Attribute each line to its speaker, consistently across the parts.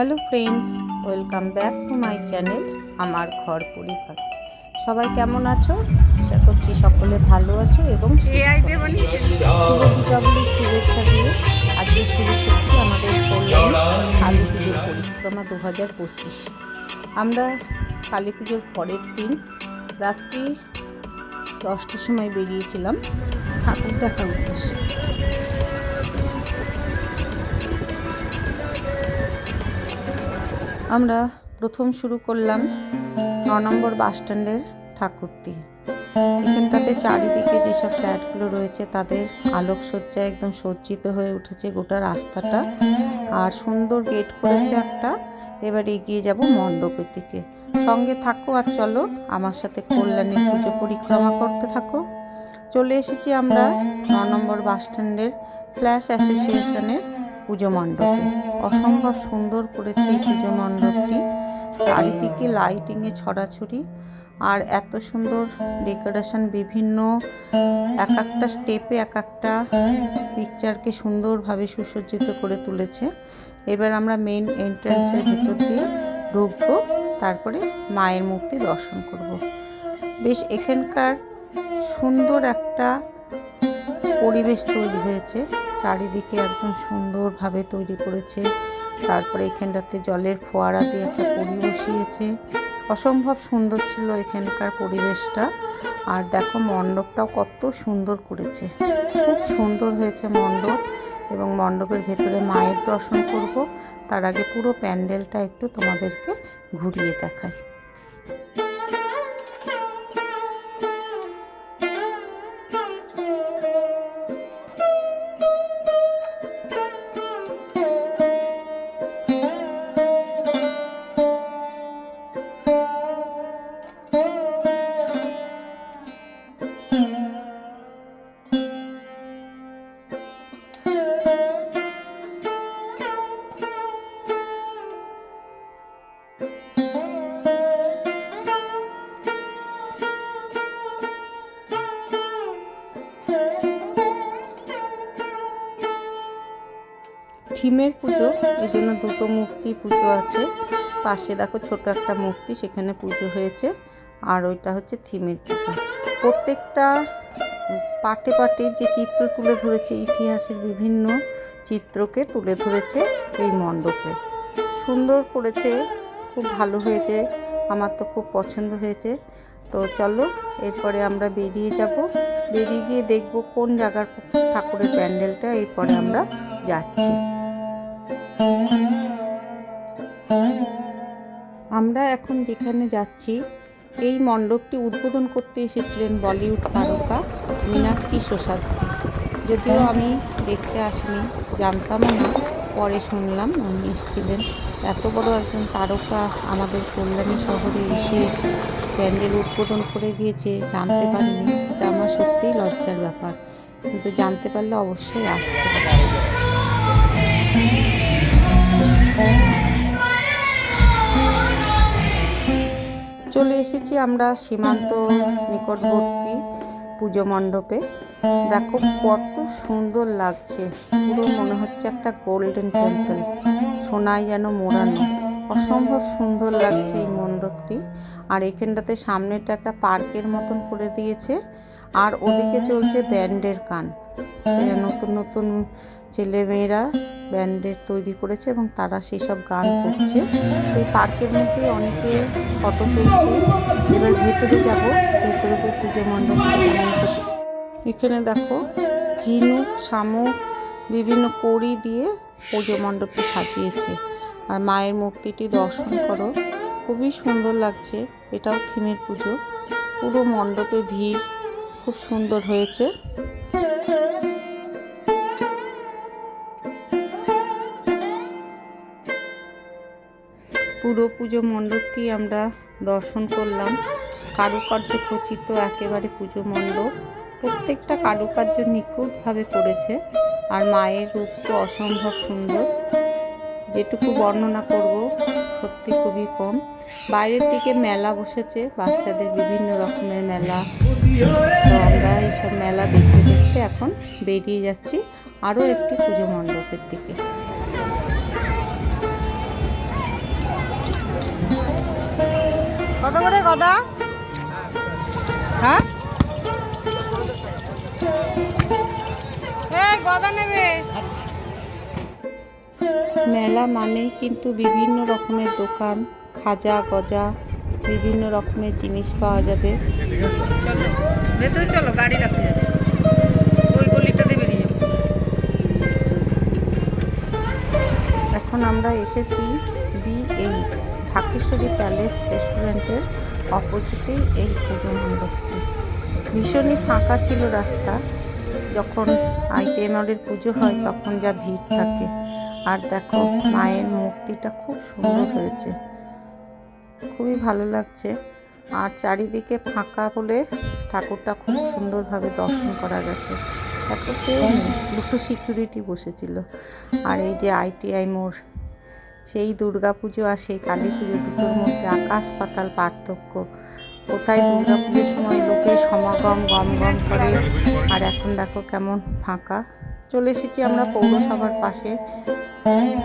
Speaker 1: Hello friends welcome back to my channel আমার ঘর পরিবার। সবাই কেমন আছো? আশা করছি সকলে ভালো আছো এবং দীপাবলির শুভেচ্ছা দিয়ে আজকে শুরু করছি আমাদের কালী পুজোর পরিক্রমা দু হাজার পঁচিশ। আমরা কালী পুজোর পরের দিন রাত্রি দশটার সময় বেরিয়েছিলাম ঠাকুর দেখার উদ্দেশ্যে। আমরা প্রথম শুরু করলাম ন নম্বর বাস স্ট্যান্ডের ঠাকুর দিয়ে এখানটাতে চারিদিকে যেসব ফ্ল্যাটগুলো রয়েছে তাদের আলোকসজ্জা একদম সজ্জিত হয়ে উঠেছে গোটা রাস্তাটা। আর সুন্দর গেট করেছে একটা। এবার এগিয়ে যাব মণ্ডপের দিকে। সঙ্গে থাকো আর চলো, আমার সাথে কল্যাণীর পুজো পরিক্রমা করতে থাকো। চলে এসেছি আমরা ন নম্বর বাস স্ট্যান্ডের ফ্ল্যাশ অ্যাসোসিয়েশনের পুজো মণ্ডপে। অসম্ভব সুন্দর করেছে এই পুজো মণ্ডপটি। চারিদিকে লাইটিংয়ে ছড়াছড়ি। আর এত সুন্দর ডেকোরেশন বিভিন্ন এক একটা স্টেপে এক একটা পিকচারকে সুন্দরভাবে সুসজ্জিত করে তুলেছে। এবার আমরা মেন এন্ট্রান্সের ভেতর দিয়ে ঢুকবো, তারপরে মায়ের মূর্তি দর্শন করব। বেশ এখানকার সুন্দর একটা পরিবেশ তৈরি হয়েছে। চারিদিকে একদম সুন্দরভাবে তৈরি করেছে। তারপরে এখানটাতে জলের ফোয়ারা দিয়ে একটা পরি বসিয়েছে। অসম্ভব সুন্দর ছিল এখানকার পরিবেশটা। আর দেখো, মণ্ডপটাও কত সুন্দর করেছে। খুব সুন্দর হয়েছে মণ্ডপ এবং মণ্ডপের ভেতরে মায়ের দর্শন করব। তার আগে পুরো প্যান্ডেলটা একটু তোমাদেরকে ঘুরিয়ে দেখাই। থিমের পুজো এই জন্য দুটো মূর্তি পুজো আছে। পাশে দেখো ছোট একটা মূর্তি, সেখানে পুজো হয়েছে। আর ওইটা হচ্ছে থিমের পুজো। প্রত্যেকটা পাটে পাটে যে চিত্র তুলে ধরেছে, ইতিহাসের বিভিন্ন চিত্রকে তুলে ধরেছে এই মণ্ডপে। সুন্দর করেছে, খুব ভালো হয়েছে, আমার তো খুব পছন্দ হয়েছে। তো চলো, এরপরে আমরা বেরিয়ে যাব। বেরিয়ে গিয়ে দেখব কোন জায়গার ঠাকুরের প্যান্ডেলটা, এরপরে আমরা যাচ্ছি। আমরা এখন যেখানে যাচ্ছি, এই মণ্ডপটি উদ্বোধন করতে এসেছিলেন বলিউড তারকা মীনাক্ষী সোসাদ্রি যদিও আমি দেখতে আসিনি, জানতামও না, পরে শুনলাম উনি এসেছিলেন। এত বড় একজন তারকা আমাদের কল্যাণী শহরে এসে প্যান্ডেল উদ্বোধন করে গিয়েছে জানতে পারিনি। এটা আমার সত্যিই লজ্জার ব্যাপার। কিন্তু জানতে পারলে অবশ্যই আসতে হবে। চলে এসেছি আমরা সীমান্ত নিকটবর্তী পুজো মণ্ডপে। দেখো কত সুন্দর লাগছে। পুরো মনে হচ্ছে একটা গোল্ডেন টেম্পল সোনায় যেন মোড়ানো। অসম্ভব সুন্দর লাগছে এই মণ্ডপটি। আর এখানটাতে সামনেটা একটা পার্কের মতন করে দিয়েছে। আর ওদিকে চলছে ব্যান্ডের সেটা নতুন নতুন ছেলেমেয়েরা ব্যান্ডের তৈরি করেছে এবং তারা সেই সব গান করছে। এই পার্কের মধ্যে অনেকে ফটো তুলছে। এবার ভেতরে যাব। ভেতরে তো পুজো মণ্ডপ এখানে দেখো ঝিনুক শামুক বিভিন্ন কড়ি দিয়ে পুজো মণ্ডপটি সাজিয়েছে। আর মায়ের মূর্তিটি দর্শন করো। খুবই সুন্দর লাগছে। এটাও থিমের পুজো। পুরো মণ্ডপে ভিড়। খুব সুন্দর হয়েছে। পুরো পুজো মণ্ডপটি আমরা দর্শন করলাম। কারুকার্য খচিত একেবারে পুজো মণ্ডপ। প্রত্যেকটা কারুকার্য নিখুঁতভাবে করেছে আর মায়ের রূপ তো অসম্ভব সুন্দর। যেটুকু বর্ণনা করব, সত্যি খুবই কম। বাইরের দিকে মেলা বসেছে, বাচ্চাদের বিভিন্ন রকমের মেলা। তো আমরা এইসব মেলা দেখতে দেখতে এখন বেরিয়ে যাচ্ছি আরও একটি পুজো মণ্ডপের দিকে। রে গদা। হ্যাঁ? গদা নেবে। মেলা মানেই কিন্তু বিভিন্ন রকমের দোকান খাজা গজা বিভিন্ন রকমের জিনিস পাওয়া যাবে। ভেতরে চলো গাড়ি রাখতে যাবে। ওই গলিটাতে বেরিয়ে যাব এখন আমরা এসেছি ঢাকেশ্বরী প্যালেস রেস্টুরেন্টের অপোজিটেই এই পুজো মণ্ডপটি। ভীষণই ফাঁকা ছিল রাস্তা। যখন আই আইটেনরের পুজো হয়, তখন যা ভিড় থাকে। আর দেখো, মায়ের মূর্তিটা খুব সুন্দর হয়েছে। খুবই ভালো লাগছে। আর চারিদিকে ফাঁকা বলে ঠাকুরটা খুব সুন্দরভাবে দর্শন করা গেছে। এখন কেউ নেই। দুটো সিকিউরিটি বসেছিল। আর এই যে আইটিআই মোড় সেই দুর্গা পুজো আর সেই কালী পুজো দুটোর মধ্যে আকাশ পাতাল পার্থক্য। কোথায় দুর্গা পুজোর সময় লোকে সমাগম গম গম করে? আর এখন দেখো কেমন ফাঁকা। চলে এসেছি আমরা পৌরসভার পাশে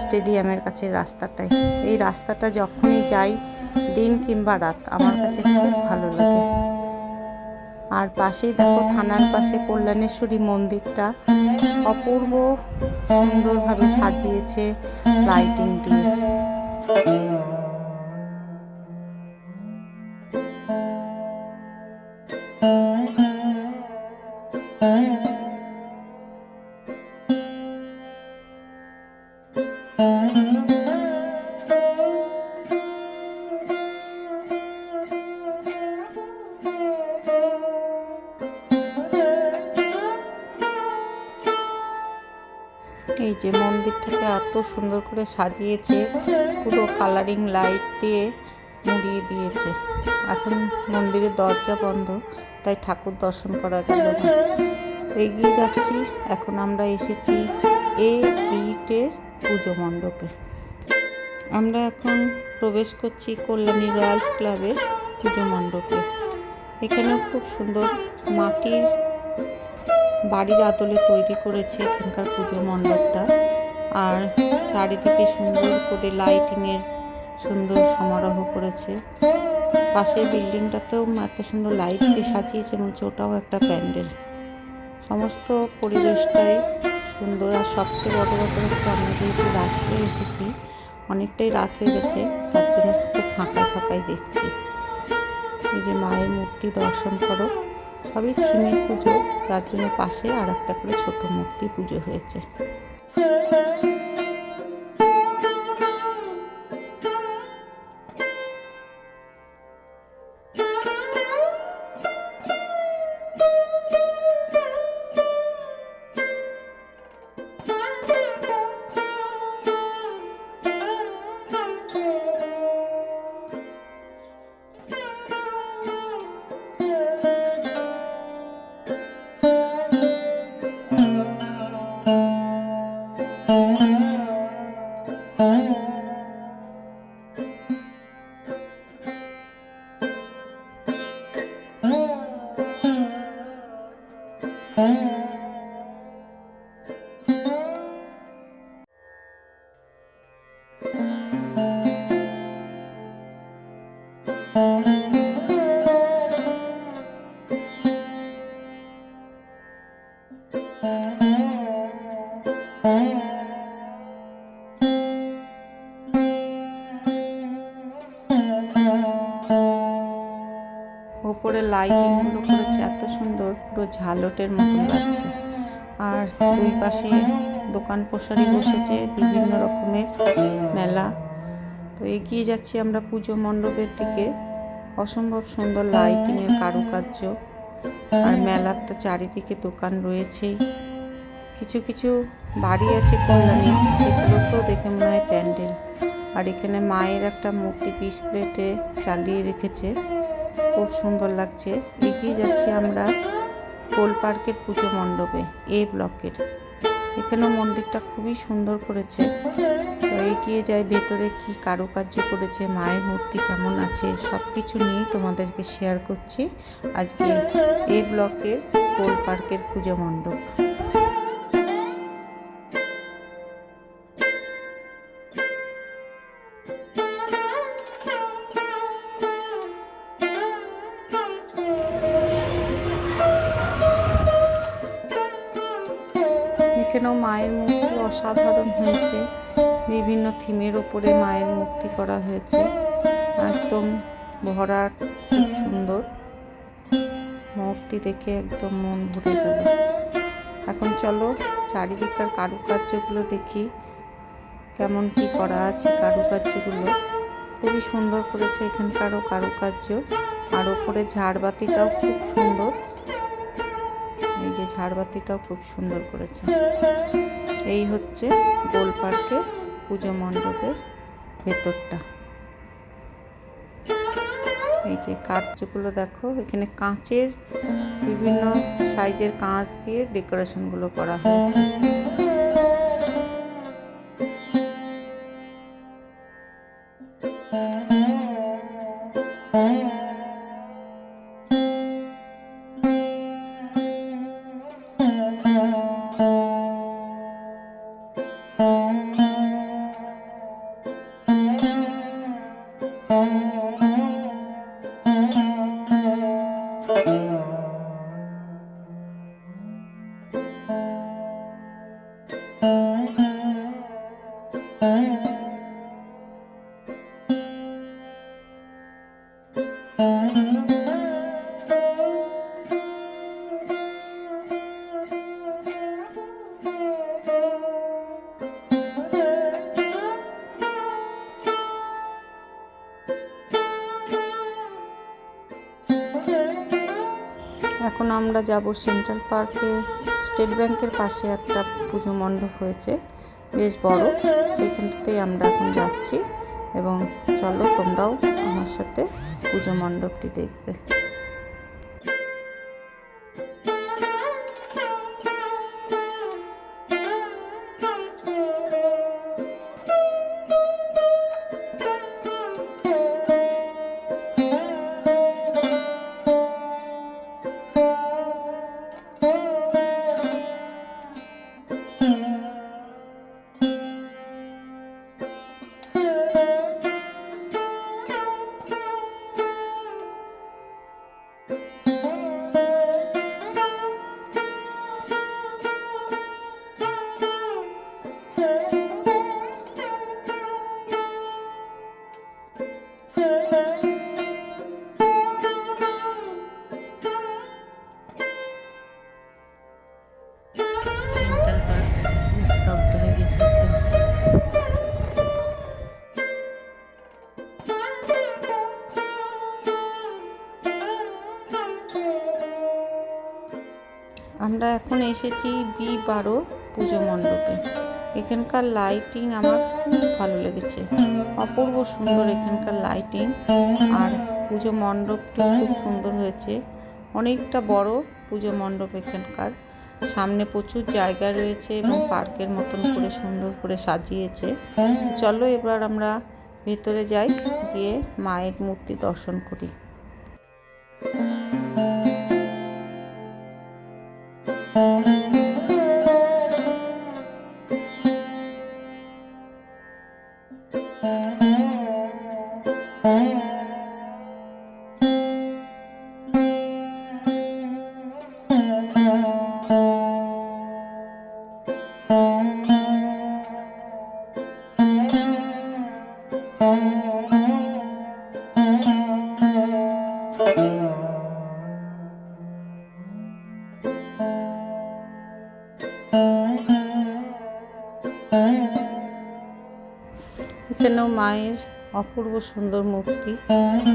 Speaker 1: স্টেডিয়ামের কাছে রাস্তাটায়। এই রাস্তাটা যখনই যাই, দিন কিংবা রাত, আমার কাছে খুব ভালো লাগে। আর পাশেই দেখো থানার পাশে কল্যাণেশ্বরী মন্দিরটা। অপূর্ব সুন্দরভাবে সাজিয়েছে লাইটিং দিয়ে এই যে মন্দিরটাকে এত সুন্দর করে সাজিয়েছে, পুরো কালারিং লাইট দিয়ে মুড়িয়ে দিয়েছে। এখন মন্দিরের দরজা বন্ধ, তাই ঠাকুর দর্শন করা গেল এগিয়ে যাচ্ছি, এখন আমরা এসেছি এ ইটের পুজো মণ্ডপে। আমরা এখন প্রবেশ করছি কল্যাণী রয়্যালস ক্লাবের পুজো মণ্ডপে। এখানেও খুব সুন্দর মাটির বাড়ির আদলে তৈরি করেছে এখানকার পুজো মণ্ডপটা। আর চারিদিকে সুন্দর করে লাইটিংয়ের সুন্দর সমারোহ করেছে। পাশের বিল্ডিংটাতেও এত সুন্দর লাইট দিয়ে সাজিয়েছে, মনে হচ্ছে ওটাও একটা প্যান্ডেল। সমস্ত পরিবেশটাই সুন্দর, আর সবচেয়ে বড় ব্যাপার হচ্ছে আমরা যেহেতু রাত্রে এসেছি, অনেকটাই রাত হয়ে গেছে, তার জন্য খুব ফাঁকায় ফাঁকায় দেখছি। এই যে মায়ের মূর্তি দর্শন করো। সবই থিমের পুজো যার জন্য পাশে আর একটা করে ছোট মূর্তি পুজো হয়েছে। ঝালটের মতন লাগছে। আর দুই পাশে দোকান পোশারি বসেছে বিভিন্ন রকমের মেলা। তো এগিয়ে যাচ্ছি আমরা পুজো মণ্ডপের দিকে। অসম্ভব সুন্দর লাইটিংয়ের কারুকার্য। আর মেলার তো চারিদিকে দোকান রয়েছেই। কিছু কিছু বাড়ি আছে কল্যাণী, সেগুলোকেও দেখে মনে হয় প্যান্ডেল। আর এখানে মায়ের একটা মূর্তি পিস প্লেটে চালিয়ে রেখেছে। খুব সুন্দর লাগছে। এগিয়ে যাচ্ছি আমরা কোল পার্কের পুজো মণ্ডপে, এ ব্লকের। এখানেও মন্দিরটা খুবই সুন্দর করেছে। তো এগিয়ে যায় ভেতরে কি কারুকার্য করেছে, মায়ের মূর্তি কেমন আছে সব কিছু নিয়েই তোমাদেরকে শেয়ার করছি আজকে এ ব্লকের কোল পার্কের পুজো মণ্ডপ। থিমের ওপরে মায়ের মূর্তি করা হয়েছে। একদম ভরাট, খুব সুন্দর। মূর্তি দেখে একদম মন ভরে গেল। এখন চলো চারিদিকার কারুকার্যগুলো দেখি, কেমন কি করা আছে কারুকার্যগুলো। খুবই সুন্দর করেছে এখানকারও কারুকার্য। আর ওপরে ঝাড়বাতিটাও খুব সুন্দর। এই যে ঝাড়বাতিটাও খুব সুন্দর করেছে। এই হচ্ছে গোল পার্কে পুজো মণ্ডপের ভেতরটা। এই যে কাঁচগুলো দেখো, এখানে কাঁচের বিভিন্ন সাইজের কাঁচ দিয়ে ডেকোরেশনগুলো করা হয়েছে। আমরা যাব সেন্ট্রাল পার্কে স্টেট ব্যাংকের পাশে একটা পুজো মণ্ডপ হয়েছে, বেশ বড়। সেখানটাতেই আমরা এখন যাচ্ছি এবং চলো তোমরাও আমার সাথে পুজো মণ্ডপটি দেখবে। আমরা এখন এসেছি বি বারো পুজো মণ্ডপে। এখানকার লাইটিং আমার খুব ভালো লেগেছে। অপূর্ব সুন্দর এখানকার লাইটিং আর পুজো মণ্ডপটি খুব সুন্দর হয়েছে। অনেকটা বড় পুজো মণ্ডপ এখানকার। সামনে প্রচুর জায়গা রয়েছে এবং পার্কের মতন করে সুন্দর করে সাজিয়েছে। চলো এবার আমরা ভেতরে যাই, গিয়ে মায়ের মূর্তি দর্শন করি। মায়ের অপূর্ব সুন্দর মূর্তি।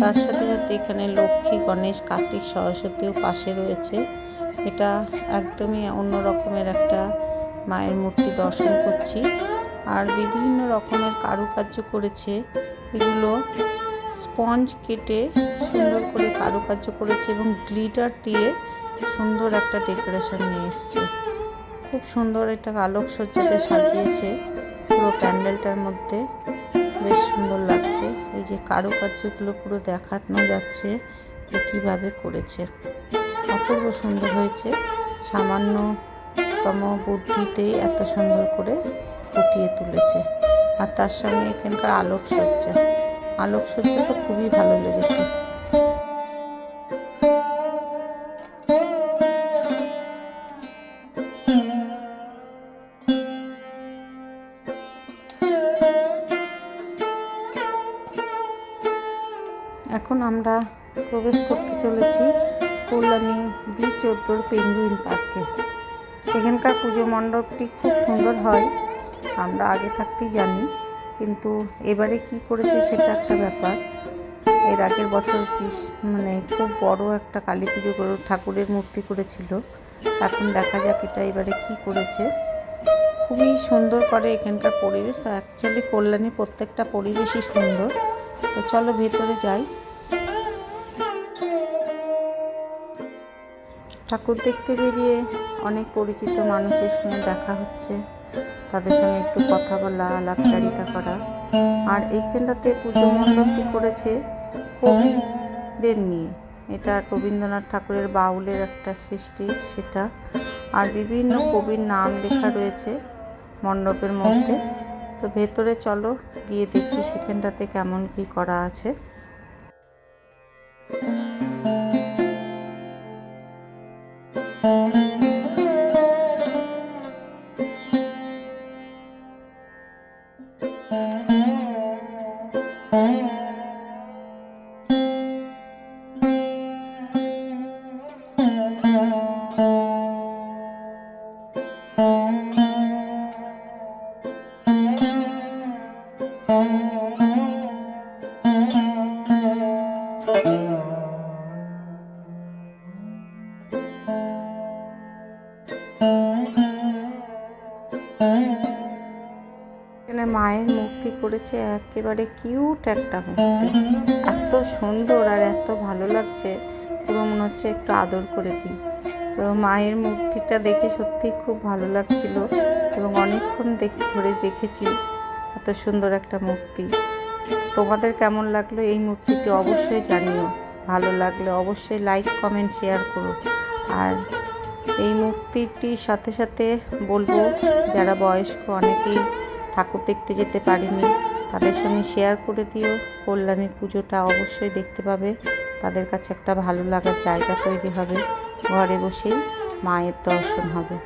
Speaker 1: তার সাথে সাথে এখানে লক্ষ্মী, গণেশ, কার্তিক সরস্বতীও পাশে রয়েছে। এটা একদমই অন্য রকমের একটা মায়ের মূর্তি দর্শন করছি। আর বিভিন্ন রকমের কারুকার্য করেছে। এগুলো স্পঞ্জ কেটে সুন্দর করে কারুকার্য করেছে এবং গ্লিটার দিয়ে সুন্দর একটা ডেকোরেশন নিয়ে এসছে। খুব সুন্দর একটা আলোকসজ্জাতে সাজিয়েছে পুরো প্যান্ডেলটার মধ্যে। বেশ সুন্দর লাগছে। এই যে কারুকার্যগুলো পুরো দেখানো যাচ্ছে যে কীভাবে করেছে। অপূর্ব সুন্দর হয়েছে। সামান্যতম বুদ্ধিতেই এত সুন্দর করে ফুটিয়ে তুলেছে। আর তার সঙ্গে এখানকার আলোকসজ্জা। আলোকসজ্জা তো খুবই ভালো লেগেছে। প্রবেশ করতে চলেছি কল্যাণী বি চোদ্দোর পেঙ্গুইন পার্কে। এখানকার পুজো মণ্ডপটি খুব সুন্দর হয়, আমরা আগে থাকতেই জানি, কিন্তু এবারে কি করেছে সেটা একটা ব্যাপার। এর আগের বছর মানে খুব বড় একটা কালী পুজো করে, ঠাকুরের মূর্তি করেছিল। এখন দেখা যাক এটা এবারে কি করেছে। খুবই সুন্দর করে এখানকার পরিবেশ, তো অ্যাকচুয়ালি কল্যাণীর প্রত্যেকটা পরিবেশই সুন্দর। তো চলো ভেতরে যাই। ঠাকুর দেখতে বেরিয়ে অনেক পরিচিত মানুষের সঙ্গে দেখা হচ্ছে। তাদের সঙ্গে একটু কথা বলা, আলাপচারিতা করা। আর এইখানটাতে পুজো মণ্ডপটি করেছে কবিদের নিয়ে। এটা রবীন্দ্রনাথ ঠাকুরের বাউলের একটা সৃষ্টি, সেটা। আর বিভিন্ন কবির নাম লেখা রয়েছে মণ্ডপের মধ্যে। তো ভেতরে চলো, গিয়ে দেখি সেখানটাতে কেমন কি করা আছে। করেছে একেবারে কিউট একটা মূর্তি। এত সুন্দর আর এত ভালো লাগছে পুরো মনে হচ্ছে একটু আদর করে দিই। তো মায়ের মূর্তিটা দেখে সত্যি খুব ভালো লাগছিল এবং অনেকক্ষণ দেখ ধরে দেখেছি এত সুন্দর একটা মূর্তি। তোমাদের কেমন লাগল এই মূর্তিটি অবশ্যই জানিও। ভালো লাগলে অবশ্যই লাইক কমেন্ট শেয়ার করো। আর এই মূর্তিটির সাথে সাথে বলব, যারা বয়স্ক অনেকেই ঠাকুর দেখতে যেতে পারেনি তাদের সঙ্গে শেয়ার করে দিও। কল্যাণীর পুজোটা অবশ্যই দেখতে পাবে। তাদের কাছে একটা ভালো লাগার জায়গা তৈরি হবে। ঘরে বসেই মায়ের দর্শন হবে।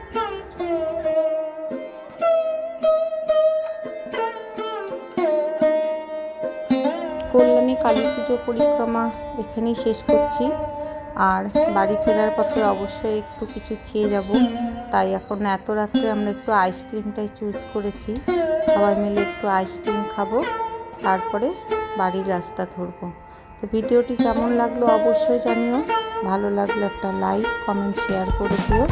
Speaker 1: কল্যাণী কালী পুজো পরিক্রমা এখানেই শেষ করছি। আর বাড়ি ফেরার পথে অবশ্যই একটু কিছু খেয়ে যাব। তাই এখন এত রাত্রে আমরা একটু আইসক্রিমটাই চুজ করেছি। সবাই মিলে একটু আইসক্রিম খাব, তারপরে বাড়ির রাস্তা ধরবো। তো ভিডিওটি কেমন লাগল অবশ্যই জানিও। ভালো লাগলে একটা লাইক, কমেন্ট, শেয়ার করে দিও।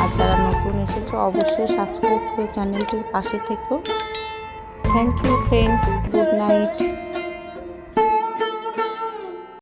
Speaker 1: আর যারা নতুন এসেছ, অবশ্যই সাবস্ক্রাইব করে চ্যানেলটির পাশে থেকো। Thank you friends, good night.